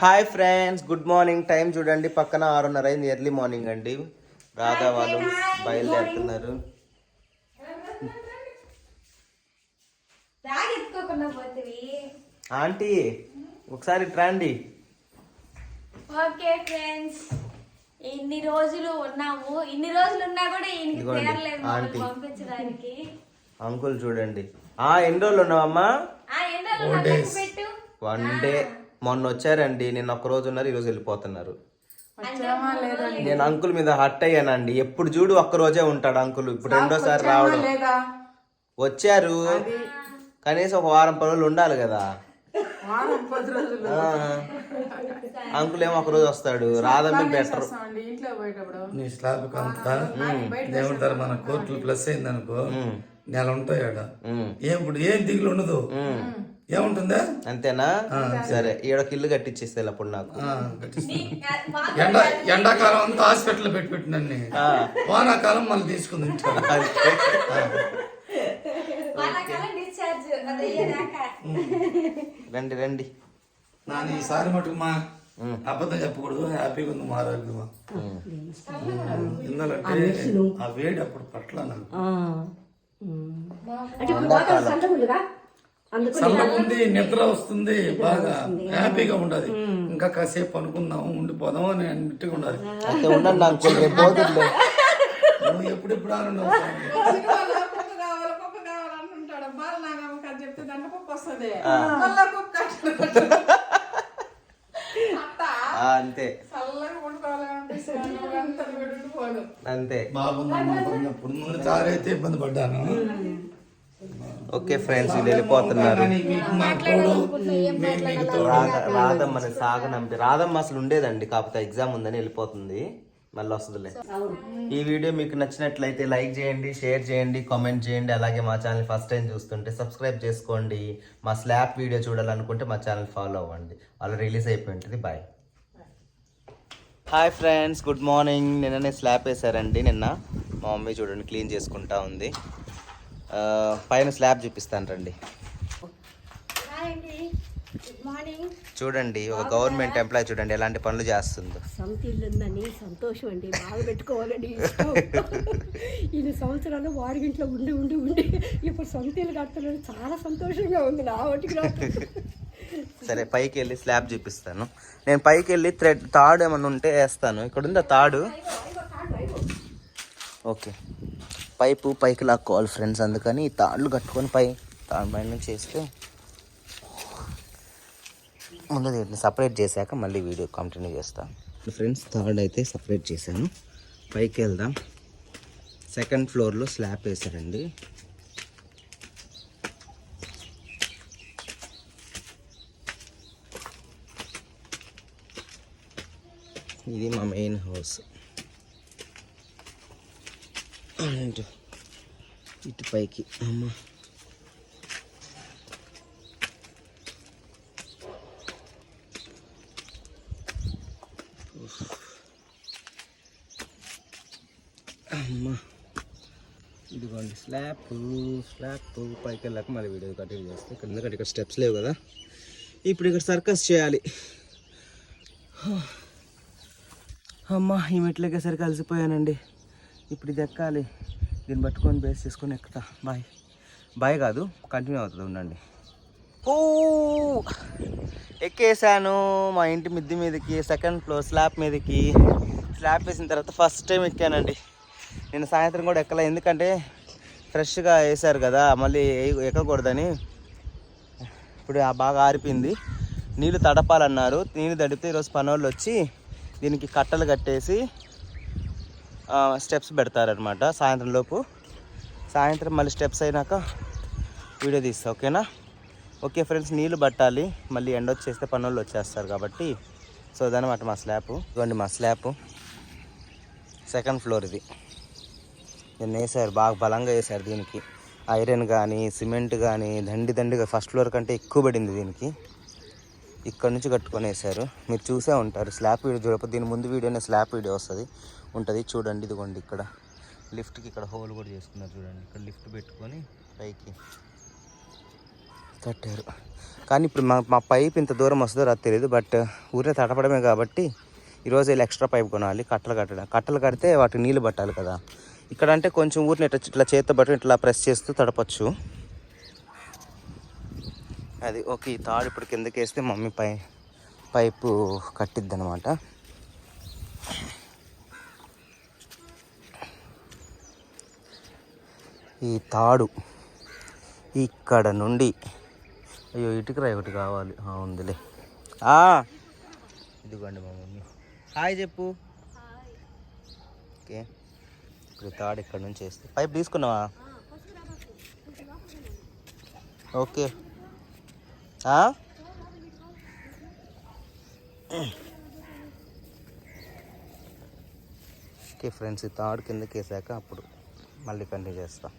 Hi friends good morning. Time చూడండి పక్కన ఆరున్నర అయింది ఎర్లీ మార్నింగ్ అండి. రాధా వాళ్ళు బయలుదేరుతున్నారు. ఆంటీ ఒకసారి ట్రాండి ఓకే ఫ్రెండ్స్ ఇన్ని రోజులు ఉన్నాము. ఇన్ని రోజులు ఉన్నా కూడా ఈయనకి ఇదిగోండి, తీరలేదు మమ్మల్ని ఆంటీ. పంపించడానికి. అంకుల్ చూడండి. ఆ ఎన్ని రోజులు ఉన్నావమ్మా? వన్ డే మొన్న వచ్చారండి నిన్న ఒక రోజు ఉన్నారు ఈ రోజు వెళ్ళిపోతున్నారు. నేను అంకుల్ మీద హట్ అయ్యానండి. ఎప్పుడు చూడు ఒక్క రోజే ఉంటాడు అంకుల్ ఇప్పుడు రెండోసారి రావడం. వచ్చారు. కనీసం ఒక వారం పది రోజులు ఉండాలి కదా. వారం పది రోజులు. ఆ. అంకుల్ ఏమో ఒక రోజు వస్తాడు. రాధమ్మ బెటర్. అండి ఇంట్లో పోయేటప్పుడు. నీ స్లాబ్ అంత. దేవుడి ధర మన కోర్టులు ప్లస్ అయింది అనుకో నెల ఉంటాయి ఆడ. ఏం ఇప్పుడు ఏం దిగులు ఉండదు. ఏముంటుందా? అంతేనా? సరే ఈడొక ఇల్లు కట్టించేస్తే అప్పుడు నాకు. ఎండ ఎండాకాలం అంతా హాస్పిటల్ పెట్టి పెట్టినండి వానాకాలం మళ్ళీ తీసుకుంది రండి రండి. నాని ఈసారి మటుకు మా అబద్ధం చెప్పకూడదు హ్యాపీగా ఉంది మా ఆరోగ్యమా ఎందుకంటే ఆ వేడి అప్పుడు పట్ల నాకు. చల్లగా ఉంది నిద్ర వస్తుంది బాగా హ్యాపీగా ఉండదు ఇంకా కాసేపు అనుకుందాం ఉండిపోదాం అని అన్నట్టుగా ఉండాలి. అయితే ఉండండి అంకుల్ రేపు నువ్వు ఎప్పుడెప్పుడు ఆనందం అంతే. అంతా. ముందు చారైతే ఇబ్బంది పడ్డాను. ఓకే ఫ్రెండ్స్ వీళ్ళు వెళ్ళిపోతున్నారు. కానీ రాధ సాగనంపి రాధమ్మ అసలు ఉండేదండి కాకపోతే ఎగ్జామ్ ఉందని వెళ్ళిపోతుంది. మళ్ళీ వస్తుందిలే. ఈ వీడియో మీకు నచ్చినట్లయితే లైక్ చేయండి షేర్ చేయండి కామెంట్ చేయండి అలాగే మా ఛానల్ ఫస్ట్ టైం చూస్తుంటే సబ్స్క్రైబ్ చేసుకోండి. మా స్లాప్ వీడియో చూడాలనుకుంటే మా ఛానల్ ఫాలో అవ్వండి. అలా రిలీజ్ అయిపోయి ఉంటుంది bye hi friends good morning నిన్ననే స్లాబ్ వేసారండి నిన్న. మా మమ్మీ చూడండి క్లీన్ చేసుకుంటా ఉంది. పైన స్లాబ్ చూపిస్తాను రండి. చూడండి ఒక గవర్నమెంట్ ఎంప్లాయ్ చూడండి ఎలాంటి పనులు చేస్తుందో. సొంత ఇల్లు ఉందని సంతోషం అండి బాగా పెట్టుకోవాలని ఇష్టం. ఇన్ని సంవత్సరాలు వారిగింట్లో ఉండి ఉండి ఉండి ఇప్పుడు సొంత ఇల్లు కడుతున్నాను చాలా సంతోషంగా ఉంది నా ఒకటికి నాకు సరే పైకి వెళ్ళి స్లాబ్ చూపిస్తాను. నేను పైకి వెళ్ళి థ్రెడ్ తాడు ఏమన్నా ఉంటే వేస్తాను. ఇక్కడ ఉందా తాడు ఓకే. పైపు పైకి లాక్కోవాలి ఫ్రెండ్స్ అందుకని ఈ తాళ్ళు కట్టుకొని పై తాడు పైన నుంచి చేస్తే ముందు దీన్ని సపరేట్ చేశాక మళ్ళీ వీడియో కంటిన్యూ చేస్తాను ఫ్రెండ్స్ థర్డ్ అయితే సపరేట్ చేశాను. పైకి వెళ్దాం. సెకండ్ ఫ్లోర్లో స్లాబ్ వేసారండి ఇది మా మెయిన్ హౌస్ అండ్ ఇటు పైకి. అమ్మ. అమ్మ. ఇదిగోండి స్లాబ్ స్లాబ్ పైకి వెళ్ళాక మళ్ళీ వీడియో కంటిన్యూ చేస్తే. ఇక్కడ ఎందుకంటే ఇక్కడ స్టెప్స్ లేవు కదా. ఇప్పుడు ఇక్కడ సర్కస్ చేయాలి. అమ్మ ఈ మెట్లు ఎక్కేసరికి కలిసిపోయానండి ఇప్పుడు ఇది ఎక్కాలి. దీన్ని పట్టుకొని బేస్ చేసుకొని ఎక్కుతా. బాయ్ బాయ్ కాదు కంటిన్యూ అవుతుంది ఉండండి. ఓ! ఎక్కేసాను మా ఇంటి మిద్ది మీదకి సెకండ్ ఫ్లోర్ స్లాబ్ మీదకి. స్లాబ్ వేసిన తర్వాత ఫస్ట్ టైం ఎక్కానండి. నేను సాయంత్రం కూడా ఎక్కలే ఎందుకంటే ఫ్రెష్గా వేసారు కదా మళ్ళీ ఎక్కకూడదని. ఇప్పుడు బాగా ఆరిపోయింది. నీళ్ళు తడపాలన్నారు. నీళ్ళు తడిపితే ఈరోజు పనోళ్ళు వచ్చి దీనికి కట్టలు కట్టేసి స్టెప్స్ పెడతారనమాట సాయంత్రం లోపు. సాయంత్రం మళ్ళీ స్టెప్స్ అయినాక వీడియో తీస్తా ఓకేనా? ఓకే ఫ్రెండ్స్ నీళ్ళు పట్టాలి. మళ్ళీ ఎండ వచ్చేస్తే పనులు వచ్చేస్తారు కాబట్టి. సో అదనమాట మా స్లాబ్ ఇదిగోండి మా స్లాబ్ సెకండ్ ఫ్లోర్ ఇది. నిన్న వేసారు బాగా బలంగా వేసారు దీనికి. ఐరన్ కానీ సిమెంట్ కానీ దండి దండిగా ఫస్ట్ ఫ్లోర్ కంటే ఎక్కువ పడింది దీనికి. ఇక్కడ నుంచి కట్టుకొని వేసారు మీరు చూసే ఉంటారు. స్లాబ్ వీడియో చూడకపోతే దీని ముందు వీడియోనే స్లాబ్ వీడియో వస్తుంది. ఉంటుంది. చూడండి ఇదిగోండి ఇక్కడ. లిఫ్ట్కి ఇక్కడ హోల్ కూడా చేసుకున్నారు చూడండి. ఇక్కడ లిఫ్ట్ పెట్టుకొని పైకి కట్టారు కానీ ఇప్పుడు మా మా పైప్ ఇంత దూరం వస్తుందో రాదు తెలియదు బట్ ఊరిలో తడపడమే కాబట్టి ఈరోజు వెళ్ళి ఎక్స్ట్రా పైప్ కొనాలి. కట్టలు కట్టడం. కట్టలు కడితే వాటికి నీళ్ళు పట్టాలి కదా. ఇక్కడ అంటే కొంచెం ఊరిని ఇట్లా ఇట్లా చేత్తో బట్టి ఇట్లా ప్రెస్ చేస్తూ తడపచ్చు. అది ఓకే ఈ తాడు ఇప్పుడు కిందకి వేస్తే మమ్మీ పై పైపు కట్టిద్ది అనమాట ఈ తాడు ఇక్కడ నుండి అయ్యో ఇటుకు రాయి ఒకటి కావాలి. ఉందిలే. ఇదిగోండి మా మమ్మీ. హాయ్ చెప్పు. ఓకే. ఇప్పుడు తాడు ఇక్కడ నుంచి వేస్తే పైప్ తీసుకున్నావా? ఓకే? ఓకే ఫ్రెండ్స్ ఈ తాడు కిందకి వేసాక అప్పుడు మళ్ళీ కంటిన్యూ చేస్తాం.